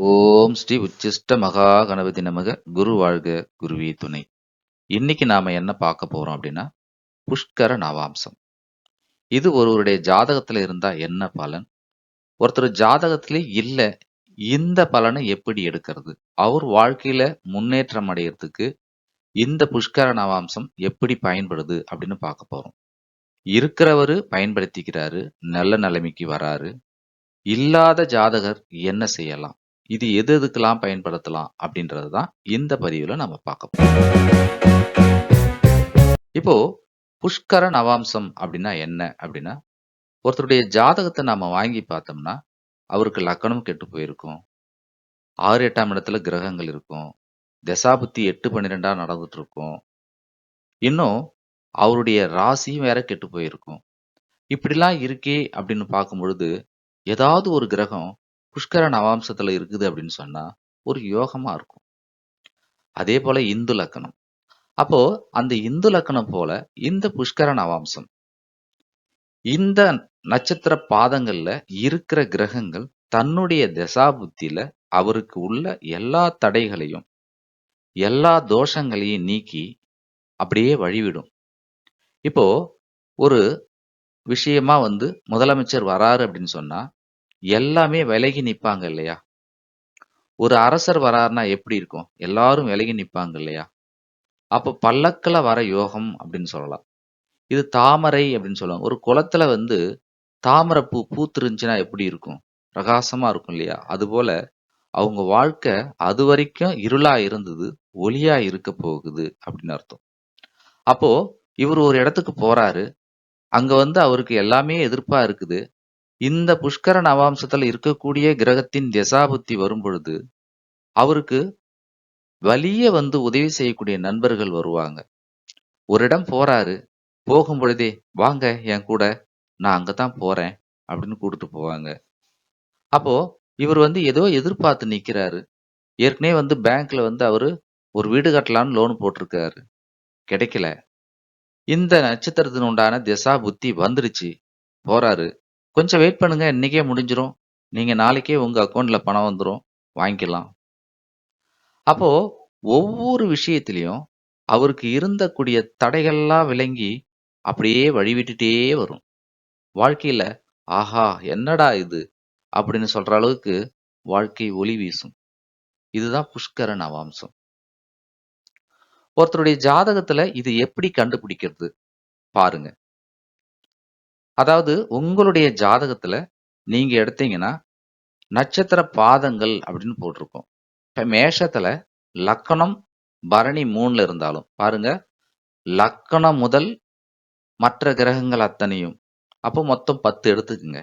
ஓம் ஸ்ரீ உச்சிஷ்ட மகா கணபதி நமக. குரு வாழ்க குருவி துணை. இன்னைக்கு நாம என்ன பார்க்க போறோம் அப்படின்னா புஷ்கர நவாம்சம். இது ஒருவருடைய ஜாதகத்துல இருந்தா என்ன பலன்? ஒருத்தர் ஜாதகத்திலே இல்லை இந்த பலனை எப்படி எடுக்கிறது? அவர் வாழ்க்கையில முன்னேற்றம் அடையிறதுக்கு இந்த புஷ்கர நவாம்சம் எப்படி பயன்படுது அப்படின்னு பார்க்க போறோம். இருக்கிறவரு பயன்படுத்திக்கிறாரு நல்ல நிலைமைக்கு வராரு. இல்லாத ஜாதகர் என்ன செய்யலாம்? இது எது எதுக்கெல்லாம் பயன்படுத்தலாம் அப்படின்றது தான் இந்த பதிவுல நம்ம பார்க்க போறோம். இப்போ புஷ்கர நவாம்சம் அப்படின்னா என்ன அப்படின்னா ஒருத்தருடைய ஜாதகத்தை நாம வாங்கி பார்த்தோம்னா அவருக்கு லக்கணம் கெட்டு போயிருக்கும். ஆறு எட்டாம் இடத்துல கிரகங்கள் இருக்கும். தசாபுத்தி எட்டு பன்னிரெண்டா நடந்துட்டு இருக்கும் இன்னும் அவருடைய ராசியும் வேற கெட்டு போயிருக்கும். இப்படிலாம் இருக்கே அப்படின்னு பார்க்கும் பொழுது ஏதாவது ஒரு கிரகம் புஷ்கர நவாம்சத்துல இருக்குது அப்படின்னு சொன்னா ஒரு யோகமா இருக்கும். அதே போல இந்து லக்கணம். அப்போ அந்த இந்து லக்கணம் போல இந்த புஷ்கர நவாம்சம். இந்த நட்சத்திர பாதங்கள்ல இருக்கிற கிரகங்கள் தன்னுடைய தசாபுத்தியில அவருக்கு உள்ள எல்லா தடைகளையும் எல்லா தோஷங்களையும் நீக்கி அப்படியே வழிவிடும். இப்போ ஒரு விஷயமா வந்து முதலமைச்சர் வராரு அப்படின்னு சொன்னா எல்லாமே விலகி நிப்பாங்க இல்லையா? ஒரு அரசர் வராருன்னா எப்படி இருக்கும்? எல்லாரும் விலகி நிப்பாங்க இல்லையா? அப்போ பல்லக்கில் வர யோகம் அப்படின்னு சொல்லலாம். இது தாமரை அப்படின்னு சொல்லுவாங்க ஒரு குளத்துல வந்து தாமரை பூ பூத்துருந்துச்சுன்னா எப்படி இருக்கும்? பிரகாசமா இருக்கும் இல்லையா? அதுபோல அவங்க வாழ்க்கை அது வரைக்கும் இருளா இருந்தது ஒளியா இருக்க போகுது அப்படின்னு அர்த்தம். அப்போ இவர் ஒரு இடத்துக்கு போறாரு. அங்க வந்து அவருக்கு எல்லாமே எதிர்ப்பா இருக்குது. இந்த புஷ்கர நவாம்சத்துல இருக்கக்கூடிய கிரகத்தின் திசாபுத்தி வரும் பொழுது அவருக்கு வலிய வந்து உதவி செய்யக்கூடிய நண்பர்கள் வருவாங்க. ஒரு இடம் போறாரு போகும் பொழுதே வாங்க என் கூட நான் அங்கதான் போறேன் அப்படின்னு கூப்பிட்டு போவாங்க. அப்போ இவர் வந்து ஏதோ எதிர்பார்த்து நிக்கிறாரு. ஏற்கனவே வந்து பேங்க்ல வந்து அவரு ஒரு வீடு கட்டலாம்னு லோன் போட்டிருக்காரு. கிடைக்கல. இந்த நட்சத்திரத்தின் உண்டான திசா புத்தி வந்துருச்சு. போறாரு. கொஞ்சம் வெயிட் பண்ணுங்க இன்னைக்கே முடிஞ்சிரும். நீங்க நாளைக்கே உங்க அக்கௌண்ட்ல பணம் வந்துடும் வாங்கிக்கலாம். அப்போ ஒவ்வொரு விஷயத்திலையும் அவருக்கு இருந்தக்கூடிய தடைகள்லாம் விளங்கி அப்படியே வழிவிட்டுட்டே வரும். வாழ்க்கையில ஆஹா என்னடா இது? அப்படின்னு சொல்ற அளவுக்கு வாழ்க்கை ஒளி வீசும். இதுதான் புஷ்கர நவாம்சம். ஒருத்தருடைய ஜாதகத்துல இது எப்படி கண்டுபிடிக்கிறது? பாருங்க. அதாவது உங்களுடைய ஜாதகத்துல நீங்க எடுத்தீங்கன்னா நட்சத்திர பாதங்கள் அப்படின்னு போட்டிருக்கோம். இப்ப மேஷத்துல லக்கணம் பரணி மூணில் இருந்தாலும் பாருங்க லக்கணம் முதல் மற்ற கிரகங்கள் அத்தனையும். அப்போ மொத்தம் பத்து எடுத்துக்குங்க.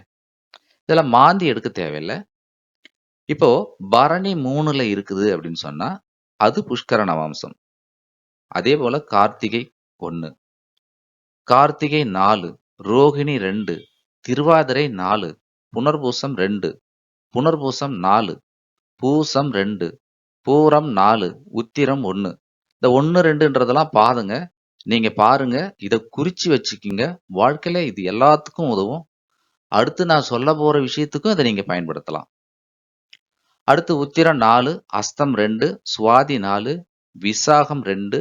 இதுல மாந்தி எடுக்க தேவையில்லை. இப்போ பரணி மூணில் இருக்குது அப்படின்னு சொன்னா அது புஷ்கர நவாம்சம். அதே போல் கார்த்திகை ஒன்று கார்த்திகை நாலு. ரோகிணி ரெண்டு திருவாதிரை நாலு புனர்பூசம் ரெண்டு புனர்பூசம் நாலு பூசம் ரெண்டு பூரம் நாலு உத்திரம் ஒன்று இந்த ஒன்று ரெண்டுன்றதெல்லாம் பாருங்க. நீங்க பாருங்க. இதை குறிச்சு வச்சுக்கிங்க. வாழ்க்கையில இது எல்லாத்துக்கும் உதவும். அடுத்து நான் சொல்ல போற விஷயத்துக்கும் இதை நீங்க பயன்படுத்தலாம். அடுத்து உத்திரம் நாலு அஸ்தம் ரெண்டு சுவாதி நாலு விசாகம் ரெண்டு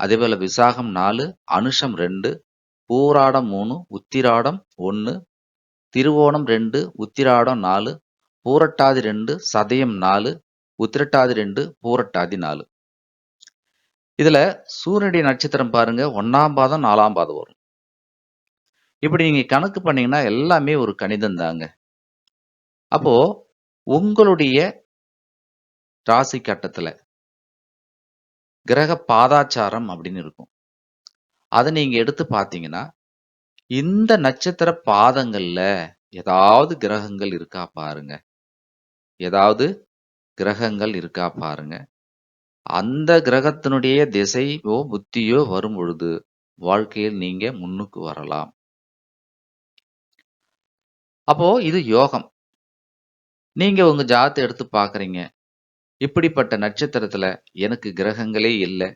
அதே போல விசாகம் நாலு அனுஷம் ரெண்டு பூராடம் மூணு உத்திராடம் ஒன்று திருவோணம் ரெண்டு உத்திராடம் நாலு பூரட்டாதி ரெண்டு சதயம் நாலு உத்திரட்டாதி ரெண்டு பூரட்டாதி நாலு. இதுல சூரியனுடைய நட்சத்திரம் பாருங்க ஒன்னாம் பாதம் நாலாம் பாதம் வரும். இப்படி நீங்க கணக்கு பண்ணீங்கன்னா எல்லாமே ஒரு கணிதம் தாங்க. அப்போ உங்களுடைய ராசி கட்டத்துல கிரக பாதாச்சாரம் அப்படின்னு இருக்கும். அதை நீங்க எடுத்து பார்த்தீங்கன்னா இந்த நட்சத்திர பாதங்கள்ல ஏதாவது கிரகங்கள் இருக்கா பாருங்க. ஏதாவது கிரகங்கள் இருக்கா பாருங்க. அந்த கிரகத்தினுடைய திசையோ புத்தியோ வரும் பொழுது வாழ்க்கையில் நீங்க முன்னுக்கு வரலாம். அப்போ இது யோகம். நீங்க உங்க ஜாத்தை எடுத்து பாக்குறீங்க இப்படிப்பட்ட நட்சத்திரத்துல எனக்கு கிரகங்களே இல்லை.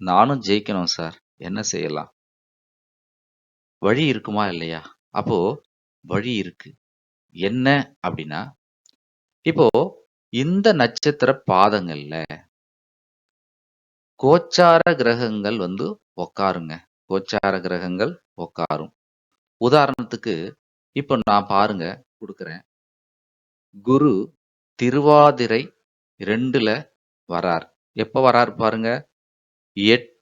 நானும் ஜெயிக்கணும் சார். என்ன செய்யலாம் வழி இருக்குமா இல்லையா அப்போ வழி இருக்கு என்ன அப்படின்னா இப்போ இந்த நட்சத்திர பாதங்கள்ல கோச்சார கிரகங்கள் வந்து உட்காருங்க. கோச்சார கிரகங்கள் உட்காரும். உதாரணத்துக்கு, இப்போ நான் பாருங்க குடுக்குறேன். குரு திருவாதிரை ரெண்டுல வரார். எப்ப வரார் பாருங்க.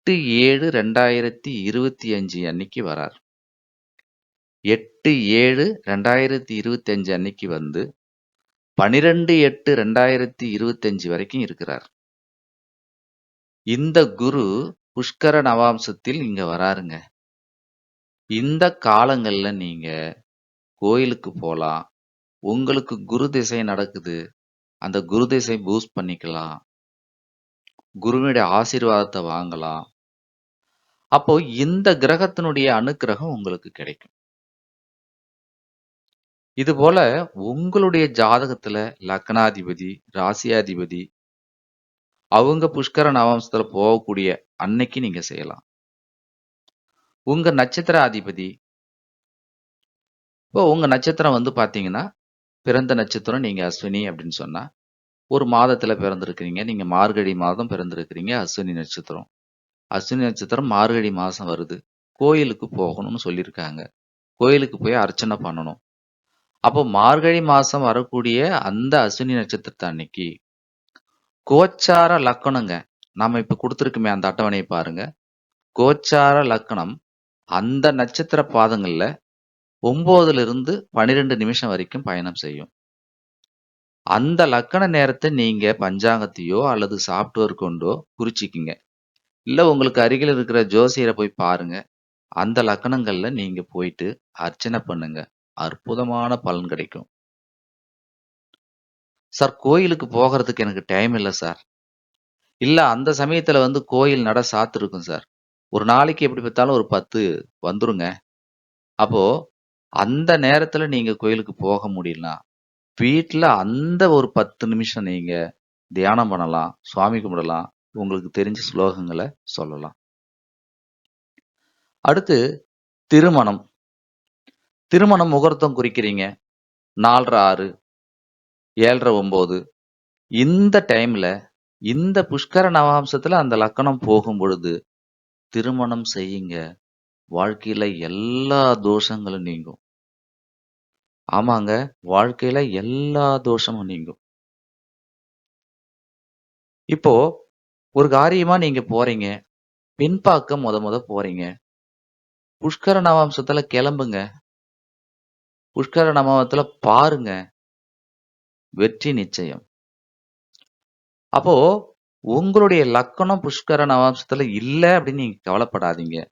8/7/2025 அன்னைக்கு வரார். 8/7/2025 அன்னைக்கு வந்து 12/8/2025 வரைக்கும் இருக்கிறார். இந்த குரு புஷ்கர நவாம்சத்தில் இங்க வராருங்க. இந்த காலங்கள்ல நீங்க கோயிலுக்கு போகலாம் உங்களுக்கு குரு திசை நடக்குது. அந்த குரு திசை பூஸ்ட் பண்ணிக்கலாம். குருவினுடைய ஆசீர்வாதத்தை வாங்கலாம். அப்போ இந்த கிரகத்தினுடைய அனுக்கிரகம் உங்களுக்கு கிடைக்கும். இதுபோல உங்களுடைய ஜாதகத்துல லக்னாதிபதி, ராசியாதிபதி அவங்க புஷ்கர நவம்சத்துல போகக்கூடிய அன்னைக்கு நீங்க செய்யலாம். உங்க நட்சத்திராதிபதி இப்போ உங்க நட்சத்திரம் வந்து பாத்தீங்கன்னா பிறந்த நட்சத்திரம் நீங்க அஸ்வினி அப்படின்னு சொன்னா, ஒரு மாதத்துல பிறந்திருக்கிறீங்க. நீங்க மார்கழி மாதம் பிறந்திருக்கிறீங்க. அஸ்வினி நட்சத்திரம். அஸ்வினி நட்சத்திரம் மார்கழி மாதம் வருது. கோயிலுக்கு போகணும்னு சொல்லியிருக்காங்க. கோயிலுக்கு போய் அர்ச்சனை பண்ணணும். அப்போ மார்கழி மாதம் வரக்கூடிய அந்த அஸ்வினி நட்சத்திரத்தை அன்னைக்கு, கோச்சார லக்கணங்க. நம்ம இப்போ கொடுத்துருக்குமே அந்த அட்டவணையை பாருங்க. கோச்சார லக்கணம் அந்த நட்சத்திர பாதங்களில் ஒம்போதுலேருந்து பன்னிரெண்டு நிமிஷம் வரைக்கும் பயணம் செய்யும். அந்த லக்கண நேரத்தை நீங்கள் பஞ்சாங்கத்தையோ அல்லது சாஃப்ட்வேர் கொண்டோ குறிச்சிக்கிங்க இல்ல உங்களுக்கு அருகில் இருக்கிற ஜோசியர போய் பாருங்க. அந்த லக்கணங்கள்ல நீங்க போயிட்டு அர்ச்சனை பண்ணுங்க. அற்புதமான பலன் கிடைக்கும். சார் கோயிலுக்கு போகறதுக்கு எனக்கு டைம் இல்ல சார். இல்ல அந்த சமயத்துல வந்து கோயில் நட சாத்திருக்கும் சார். ஒரு நாளைக்கு எப்படி பார்த்தாலும் ஒரு 10 வந்துருங்க. அப்போ அந்த நேரத்துல நீங்க கோயிலுக்கு போக முடியலனா, வீட்ல அந்த ஒரு 10 நிமிஷம் நீங்க தியானம் பண்ணலாம். சுவாமி கும்பிடலாம். உங்களுக்கு தெரிஞ்ச ஸ்லோகங்கள சொல்லலாம். அடுத்து திருமணம். திருமணம் முகூர்த்தம் குறிக்கிறீங்க. 4:30 6 7:30 9 இந்த டைம்ல இந்த புஷ்கர நவாம்சத்துல அந்த லக்கணம் போகும்பொழுது, திருமணம் செய்யுங்க. வாழ்க்கையில எல்லா தோஷங்களும் நீங்கும். ஆமாங்க. வாழ்க்கையில எல்லா தோஷமும் நீங்கும். இப்போ ஒரு காரியமா நீங்க போறீங்க. பின்பாக்கம் மொத மொத போறீங்க. புஷ்கர நவாம்சத்துல கிளம்புங்க. புஷ்கர நவாம்சத்துல பாருங்க. வெற்றி நிச்சயம். அப்போ உங்களுடைய லக்கணம் புஷ்கர நவாம்சத்துல இல்ல அப்படின்னு நீங்க கவலைப்படாதீங்க.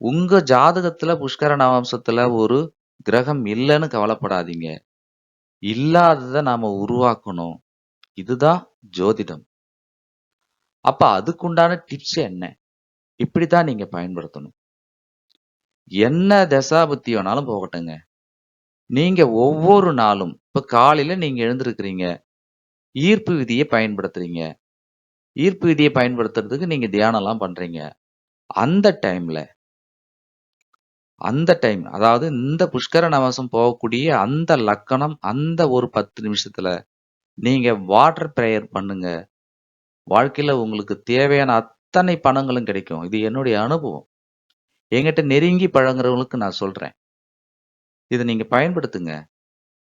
உங்க ஜாதகத்துல புஷ்கர நவாம்சத்துல ஒரு கிரகம் இல்லன்னு கவலைப்படாதீங்க. இல்லாதத நாம உருவாக்கணும். இதுதான் ஜோதிடம். அப்ப அதுக்குண்டான டிப்ஸ் என்ன? இப்படித்தான் நீங்க பயன்படுத்தணும். என்ன தசாபுத்தி வேணாலும் போகட்டுங்க. நீங்க ஒவ்வொரு நாளும் இப்ப காலையில நீங்க எழுந்திருக்கிறீங்க. ஈர்ப்பு விதியை பயன்படுத்துறீங்க. ஈர்ப்பு விதியை பயன்படுத்துறதுக்கு நீங்க தியானம்லாம் பண்றீங்க. அந்த டைம்ல அந்த டைம் அதாவது இந்த புஷ்கர நவசம் போகக்கூடிய அந்த லக்கணம் அந்த ஒரு 10 நிமிஷத்துல நீங்க வாட்டர் ப்ரேயர் பண்ணுங்க. வாழ்க்கையில உங்களுக்கு தேவையான அத்தனை பணங்களும் கிடைக்கும். இது என்னுடைய அனுபவம். என்கிட்ட நெருங்கி பழகுறவங்களுக்கு நான் சொல்றேன். இத நீங்க பயன்படுத்துங்க.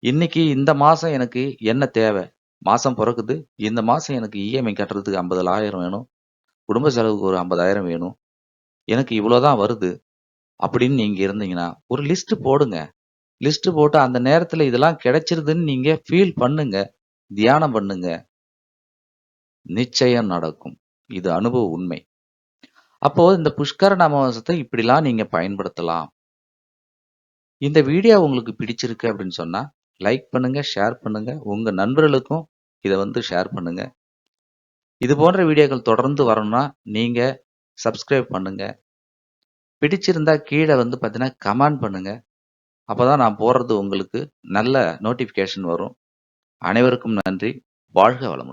இன்னைக்கு இந்த மாசம் எனக்கு என்ன தேவை? மாசம் பொறக்குது. இந்த மாசம் எனக்கு இஎம்ஐ கட்டுறதுக்கு 50,000 வேணும். குடும்ப செலவுக்கு ஒரு 50,000 வேணும். எனக்கு இவ்வளோ தான் வருது. அப்படின்னு நீங்க இருந்தீங்கன்னா, ஒரு லிஸ்ட் போடுங்க. லிஸ்ட் போட்டு அந்த நேரத்துல இதெல்லாம் கிடைச்சிருதுன்னு நீங்க ஃபீல் பண்ணுங்க. தியானம் பண்ணுங்க. நிச்சயம் நடக்கும். இது அனுபவ உண்மை. அப்போ இந்த புஷ்கரன் அமாவாசத்தை இப்படிலாம் நீங்க பயன்படுத்தலாம். இந்த வீடியோ உங்களுக்கு பிடிச்சிருக்கு அப்படின்னு சொன்னா, லைக் பண்ணுங்க, ஷேர் பண்ணுங்க. உங்க நண்பர்களுக்கும் இத வந்து ஷேர் பண்ணுங்க. இது போன்ற வீடியோக்கள் தொடர்ந்து வரணும்னா, நீங்க சப்ஸ்கிரைப் பண்ணுங்க. பிடிச்சிருந்தா கீழ வந்து பார்த்தீங்கன்னா, கமெண்ட் பண்ணுங்க. அப்பதான் நான் போடுறது உங்களுக்கு நல்ல நோட்டிஃபிகேஷன் வரும். அனைவருக்கும் நன்றி. வாழ்க வளமுடன்.